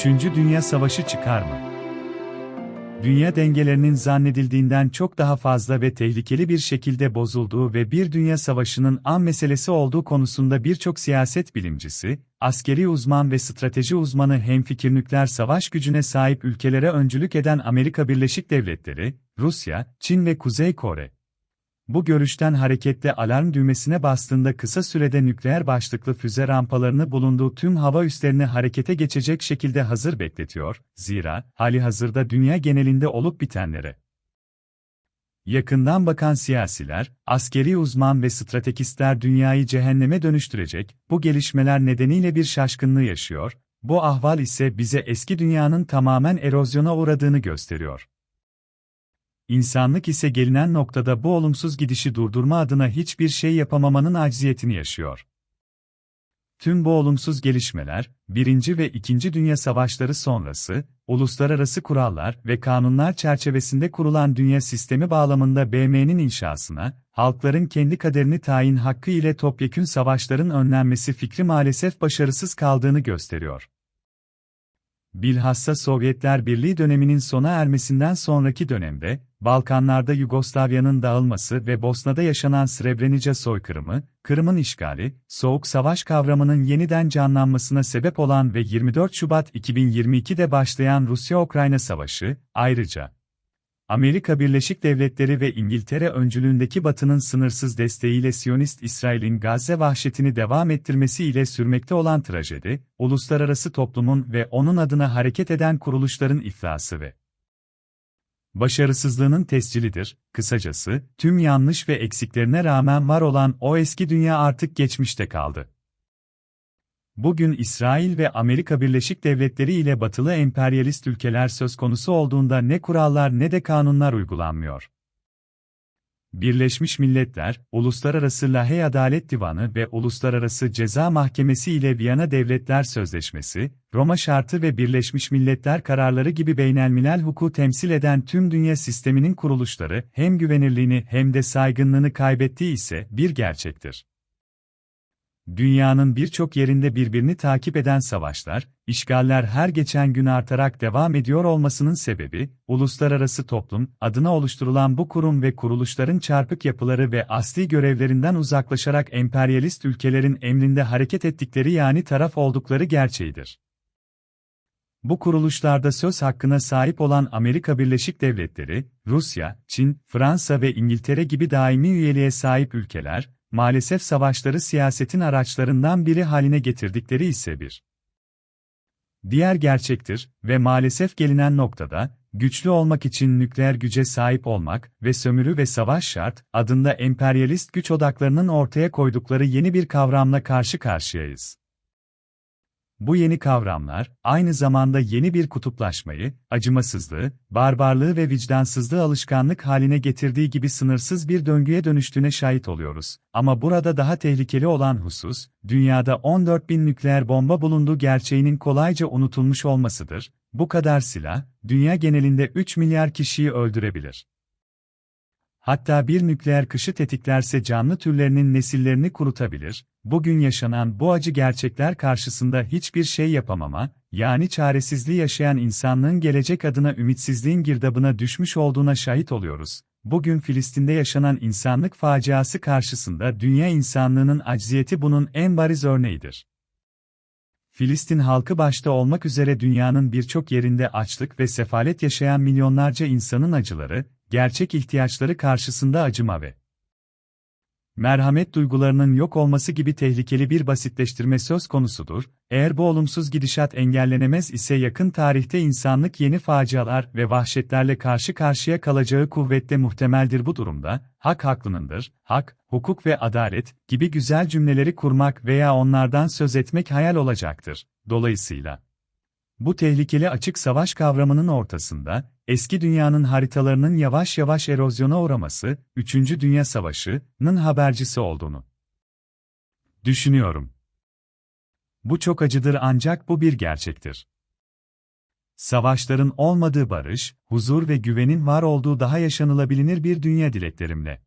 Üçüncü Dünya Savaşı çıkar mı? Dünya dengelerinin zannedildiğinden çok daha fazla ve tehlikeli bir şekilde bozulduğu ve bir dünya savaşının an meselesi olduğu konusunda birçok siyaset bilimcisi, askeri uzman ve strateji uzmanı hemfikir nükleer savaş gücüne sahip ülkelere öncülük eden Amerika Birleşik Devletleri, Rusya, Çin ve Kuzey Kore, bu görüşten hareketle alarm düğmesine bastığında kısa sürede nükleer başlıklı füze rampalarını bulunduğu tüm hava üslerini harekete geçecek şekilde hazır bekletiyor, zira hali hazırda dünya genelinde olup bitenlere. Yakından bakan siyasiler, askeri uzman ve stratejistler dünyayı cehenneme dönüştürecek, bu gelişmeler nedeniyle bir şaşkınlığı yaşıyor, bu ahval ise bize eski dünyanın tamamen erozyona uğradığını gösteriyor. İnsanlık ise gelinen noktada bu olumsuz gidişi durdurma adına hiçbir şey yapamamanın acziyetini yaşıyor. Tüm bu olumsuz gelişmeler, 1. ve 2. Dünya Savaşları sonrası, uluslararası kurallar ve kanunlar çerçevesinde kurulan dünya sistemi bağlamında BM'nin inşasına, halkların kendi kaderini tayin hakkı ile topyekün savaşların önlenmesi fikri maalesef başarısız kaldığını gösteriyor. Bilhassa Sovyetler Birliği döneminin sona ermesinden sonraki dönemde, Balkanlarda Yugoslavya'nın dağılması ve Bosna'da yaşanan Srebrenica soykırımı, Kırım'ın işgali, Soğuk Savaş kavramının yeniden canlanmasına sebep olan ve 24 Şubat 2022'de başlayan Rusya-Ukrayna Savaşı, ayrıca Amerika Birleşik Devletleri ve İngiltere öncülüğündeki Batı'nın sınırsız desteğiyle Siyonist İsrail'in Gazze vahşetini devam ettirmesi ile sürmekte olan trajedi, uluslararası toplumun ve onun adına hareket eden kuruluşların iflası ve başarısızlığının tescilidir. Kısacası, tüm yanlış ve eksiklerine rağmen var olan o eski dünya artık geçmişte kaldı. Bugün İsrail ve Amerika Birleşik Devletleri ile batılı emperyalist ülkeler söz konusu olduğunda ne kurallar ne de kanunlar uygulanmıyor. Birleşmiş Milletler, Uluslararası Lahey Adalet Divanı ve Uluslararası Ceza Mahkemesi ile Viyana Devletler Sözleşmesi, Roma Şartı ve Birleşmiş Milletler kararları gibi beynelmilel hukuku temsil eden tüm dünya sisteminin kuruluşları hem güvenirliğini hem de saygınlığını kaybettiği ise bir gerçektir. Dünyanın birçok yerinde birbirini takip eden savaşlar, işgaller her geçen gün artarak devam ediyor olmasının sebebi, uluslararası toplum adına oluşturulan bu kurum ve kuruluşların çarpık yapıları ve asli görevlerinden uzaklaşarak emperyalist ülkelerin emrinde hareket ettikleri yani taraf oldukları gerçeğidir. Bu kuruluşlarda söz hakkına sahip olan Amerika Birleşik Devletleri, Rusya, Çin, Fransa ve İngiltere gibi daimi üyeliğe sahip ülkeler, maalesef savaşları siyasetin araçlarından biri haline getirdikleri ise bir diğer gerçektir ve maalesef gelinen noktada, güçlü olmak için nükleer güce sahip olmak ve sömürü ve savaş şart adında emperyalist güç odaklarının ortaya koydukları yeni bir kavramla karşı karşıyayız. Bu yeni kavramlar, aynı zamanda yeni bir kutuplaşmayı, acımasızlığı, barbarlığı ve vicdansızlığı alışkanlık haline getirdiği gibi sınırsız bir döngüye dönüştüğüne şahit oluyoruz. Ama burada daha tehlikeli olan husus, dünyada 14 bin nükleer bomba bulunduğu gerçeğinin kolayca unutulmuş olmasıdır. Bu kadar silah, dünya genelinde 3 milyar kişiyi öldürebilir. Hatta bir nükleer kışı tetiklerse canlı türlerinin nesillerini kurutabilir, bugün yaşanan bu acı gerçekler karşısında hiçbir şey yapamama, yani çaresizliği yaşayan insanlığın gelecek adına ümitsizliğin girdabına düşmüş olduğuna şahit oluyoruz. Bugün Filistin'de yaşanan insanlık faciası karşısında dünya insanlığının acziyeti bunun en bariz örneğidir. Filistin halkı başta olmak üzere dünyanın birçok yerinde açlık ve sefalet yaşayan milyonlarca insanın acıları, gerçek ihtiyaçları karşısında acıma ve merhamet duygularının yok olması gibi tehlikeli bir basitleştirme söz konusudur. Eğer bu olumsuz gidişat engellenemez ise yakın tarihte insanlık yeni facialar ve vahşetlerle karşı karşıya kalacağı kuvvetle muhtemeldir bu durumda. Hak haklınındır, hak, hukuk ve adalet gibi güzel cümleleri kurmak veya onlardan söz etmek hayal olacaktır. Dolayısıyla bu tehlikeli açık savaş kavramının ortasında, eski dünyanın haritalarının yavaş yavaş erozyona uğraması, 3. Dünya Savaşı'nın habercisi olduğunu düşünüyorum. Bu çok acıdır ancak bu bir gerçektir. Savaşların olmadığı barış, huzur ve güvenin var olduğu daha yaşanılabilir bir dünya dileklerimle.